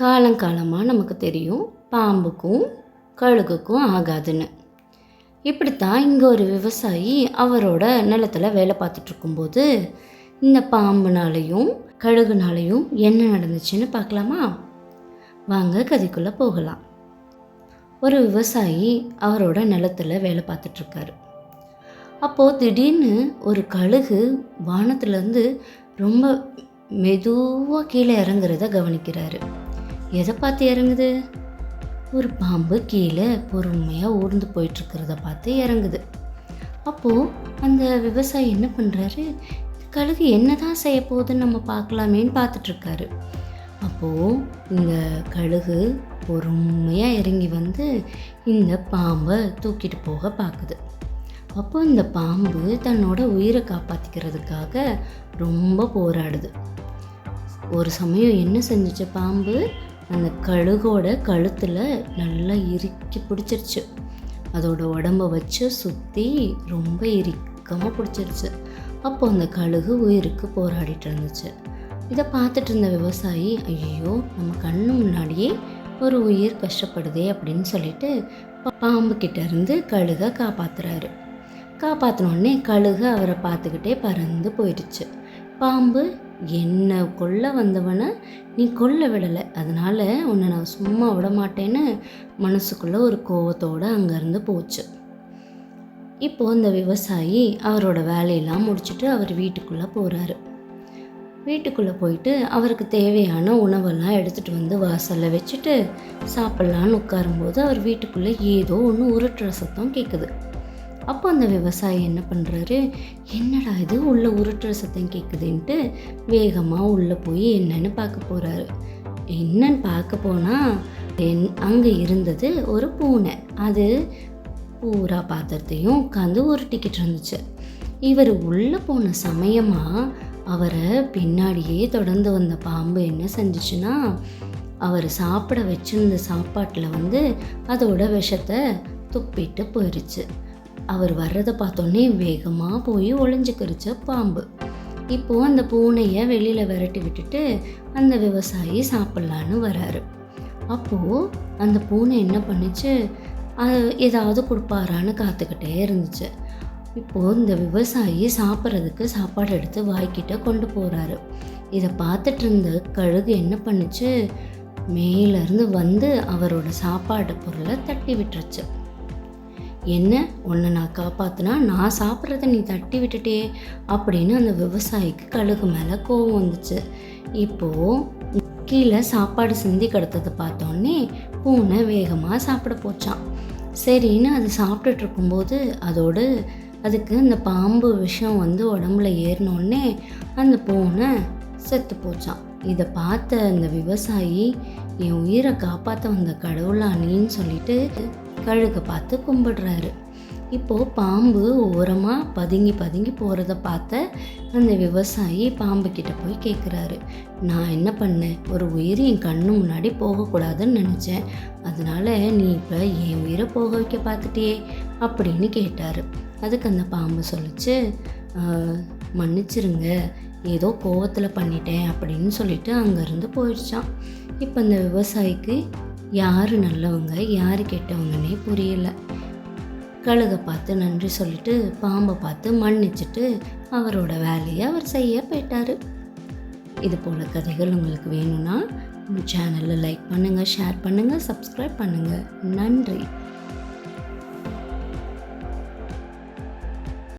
காலங்காலமாக நமக்கு தெரியும். பாம்புக்கும் கழுகுக்கும் ஆகாதுன்னு. இப்படித்தான் இங்கே ஒரு விவசாயி அவரோட நிலத்தில் வேலை பார்த்துட்டு இருக்கும்போது இந்த பாம்புனாலையும் கழுகுனாலையும் என்ன நடந்துச்சுன்னு பார்க்கலாமா? வாங்க கதைக்குள்ளே போகலாம். ஒரு விவசாயி அவரோட நிலத்தில் வேலை பார்த்துட்ருக்காரு அப்போது திடீர்னு ஒரு கழுகு வானத்துலேருந்து ரொம்ப மெதுவாக கீழே இறங்குறத கவனிக்கிறாரு. எதை பார்த்து இறங்குது? ஒரு பாம்பு கீழே பொறுமையாக ஊர்ந்து போயிட்டுருக்கிறத பார்த்து இறங்குது. அப்போது அந்த விவசாயி என்ன பண்ணுறாரு கழுகு என்ன தான் செய்ய போகுதுன்னு நம்ம பார்க்கலாமேன்னு பார்த்துட்ருக்காரு அப்போது இந்த கழுகு பொறுமையாக இறங்கி வந்து இந்த பாம்பை தூக்கிட்டு போக பார்க்குது. அப்போ இந்த பாம்பு தன்னோட உயிரை காப்பாற்றிக்கிறதுக்காக ரொம்ப போராடுது. ஒரு சமயம் என்ன செஞ்சுச்சு பாம்பு? அந்த கழுகோட கழுத்தில் நல்லா இறுக்கி பிடிச்சிருச்சு. அதோட உடம்ப வச்சு சுற்றி ரொம்ப இறுக்கமாக பிடிச்சிருச்சு. அப்போ அந்த கழுகு உயிருக்கு போராடிட்டு இருந்துச்சு. இதை பார்த்துட்டு இருந்த விவசாயி ஐயோ நம்ம கண்ணு முன்னாடியே ஒரு உயிர் கஷ்டப்படுதே அப்படின்னு சொல்லிட்டு பா- பாம்பு இருந்து கழுகை காப்பாற்றுறாரு காப்பாற்றினோடனே கழுகு அவரை பார்த்துக்கிட்டே பறந்து போயிடுச்சு. பாம்பு என்னை கொல்ல வந்தவனை நீ கொல்ல விடலை. அதனால் உன்னை நான் சும்மா விட மாட்டேன்னு மனசுக்குள்ளே ஒரு கோவத்தோடு அங்கேருந்து போச்சு. இப்போது இந்த விவசாயி அவரோட வேலையெல்லாம் முடிச்சுட்டு அவர் வீட்டுக்குள்ளே போகிறாரு வீட்டுக்குள்ளே போயிட்டு அவருக்கு தேவையான உணவெல்லாம் எடுத்துகிட்டு வந்து வாசலில் வச்சுட்டு சாப்பிட்லான்னு உட்காரும்போது அவர் வீட்டுக்குள்ளே ஏதோ ஒன்று உருட்டுற சத்தம் கேட்குது. அப்போ அந்த விவசாயி என்ன பண்ணுறாரு என்னடா இது? உள்ளே உருட்டுற சத்தம் கேட்குதுன்ட்டு வேகமாக உள்ளே போய் என்னன்னு பார்க்க போகிறாரு என்னன்னு பார்க்க போனால் என் அங்கே இருந்தது ஒரு பூனை. அது பூரா பாத்திரத்தையும் உட்காந்து உருட்டிக்கிட்டு இருந்துச்சு. இவர் உள்ளே போன சமயமாக அவரை பின்னாடியே தொடர்ந்து வந்த பாம்பு என்ன செஞ்சுச்சுன்னா அவர் சாப்பிட வச்சிருந்த சாப்பாட்டில் வந்து அதோட விஷத்தை துப்பிட்டு போயிடுச்சு அவர் வர்றதை பார்த்தோன்னே வேகமாக போய் ஒளிஞ்சுக்கிருச்ச பாம்பு. இப்போது அந்த பூனையை வெளியில் விரட்டி விட்டுட்டு அந்த விவசாயி சாப்பிட்லான்னு வராரு. அப்போது அந்த பூனை என்ன பண்ணுச்சு? ஏதாவது கொடுப்பாரான்னு காத்துக்கிட்டே இருந்துச்சு. இப்போது இந்த விவசாயி சாப்பிட்றதுக்கு சாப்பாடு எடுத்து வாய்க்கிட்ட கொண்டு போகிறாரு இதை பார்த்துட்டு இருந்த கழுகு என்ன பண்ணுச்சு? மேலேருந்து வந்து அவரோட சாப்பாடு பொருளை தட்டி விட்டுருச்சு. என்ன? உன்னை நான் காப்பாற்றினா நான் சாப்பிட்றத நீ தட்டி விட்டுட்டே அப்படின்னு அந்த விவசாயிக்கு கழுகு மேலே கோவம் வந்துச்சு. இப்போது கீழே சாப்பாடு சிந்தி கிடத்ததை பார்த்தோன்னே பூனை வேகமாக சாப்பிட போச்சான் சரின்னு அது சாப்பிட்டுட்டு இருக்கும்போது அதோடு அதுக்கு அந்த பாம்பு விஷம் வந்து உடம்புல ஏறினோடனே அந்த பூனை செத்து போச்சான் இதை பார்த்த அந்த விவசாயி என் உயிரை காப்பாற்ற வந்த கடவுளா நீன்னு சொல்லிட்டு கழுகை பார்த்து கும்பிடுறாரு. இப்போது பாம்பு ஓரமாக பதுங்கி பதுங்கி போகிறத பார்த்த அந்த விவசாயி பாம்பு கிட்ட போய் கேட்குறாரு நான் என்ன பண்ணேன்? ஒரு உயிர் என் கண்ணு முன்னாடி போகக்கூடாதுன்னு நினச்சேன். அதனால நீ இப்போ என் உயிரை போக வைக்க பார்த்துட்டியே அப்படின்னு கேட்டார். அதுக்கு அந்த பாம்பு சொல்லிச்சு மன்னிச்சிருங்க. ஏதோ கோவத்தில் பண்ணிட்டேன் அப்படின்னு சொல்லிட்டு அங்கேருந்து போயிடுச்சான் இப்போ அந்த விவசாயிக்கு யார் நல்லவங்க யார் கெட்டவங்கன்னே புரியலை. கழுகை பார்த்து நன்றி சொல்லிட்டு பாம்பை பார்த்து மன்னிச்சிட்டு அவரோட வேலையை அவர் செய்ய போயிட்டார். இது போல் கதைகள் உங்களுக்கு வேணும்னா சேனலில் லைக் பண்ணுங்கள் ஷேர் பண்ணுங்கள் சப்ஸ்கிரைப் பண்ணுங்கள் நன்றி.